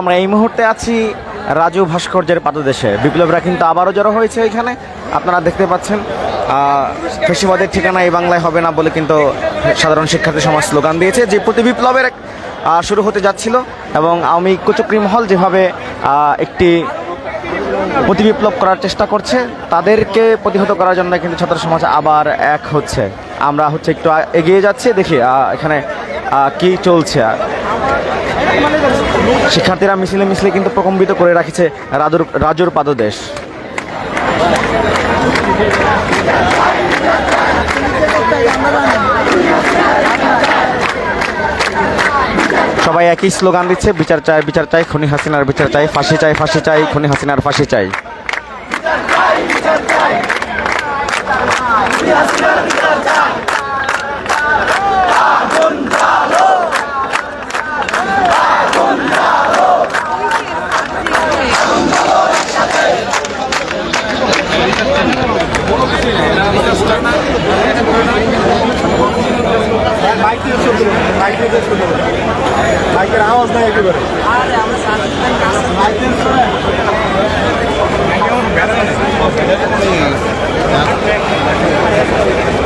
আমরা এই মুহূর্তে আছি রাজু ভাস্কর্যের পাদদেশে। বিপ্লবীরা কিন্তু আবারও জড়ো হয়েছে এখানে। আপনারা দেখতে পাচ্ছেন ফেসিবাদের ঠিকানা এই বাংলায় হবে না বলে কিন্তু সাধারণ শিক্ষার্থী সমাজ স্লোগান দিয়েছে। যে প্রতি বিপ্লবের শুরু হতে যাচ্ছিল এবং আওয়ামী কুচক্রি মহল যেভাবে একটি প্রতি বিপ্লব করার চেষ্টা করছে, তাদেরকে প্রতিহত করার জন্য কিন্তু ছাত্র সমাজ আবার এক হচ্ছে। আমরা হচ্ছে একটু এগিয়ে যাচ্ছি, দেখি এখানে কি চলছে। শিক্ষার্থীরা মিছিলে মিছিলে কিন্তু প্রকম্পিত করে রাখছে রাজুর রাজুর পাদদেশ। সবাই একই স্লোগান দিচ্ছে, বিচার চাই বিচার চাই, খুনি হাসিনার বিচার চাই, ফাঁসি চাই ফাঁসি চাই, খুনি হাসিনার ফাঁসি চাই। মাইকের আওয়াজ নাই একেবারে হাসিনার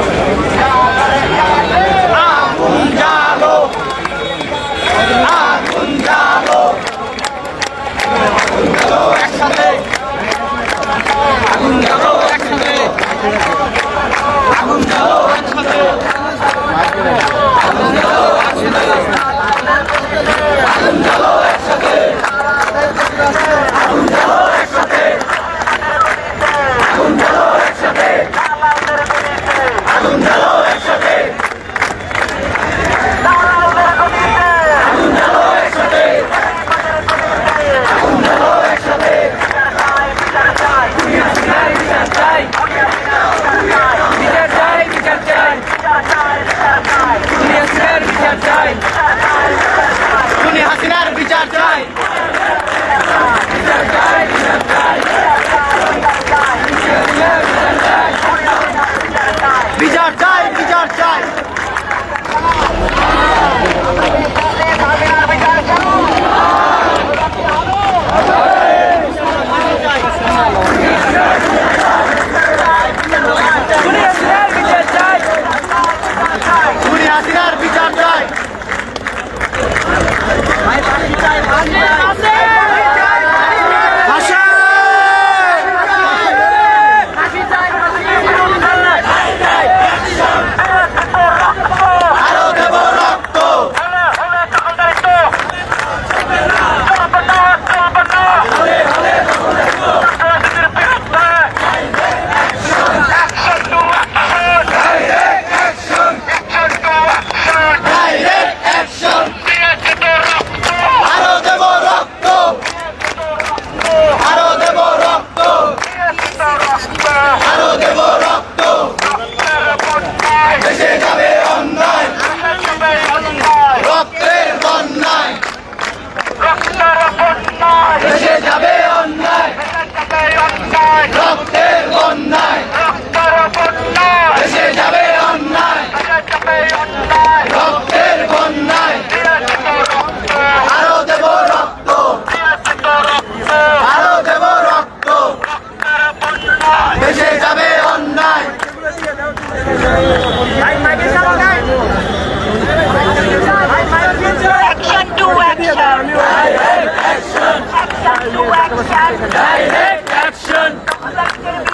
Direct action!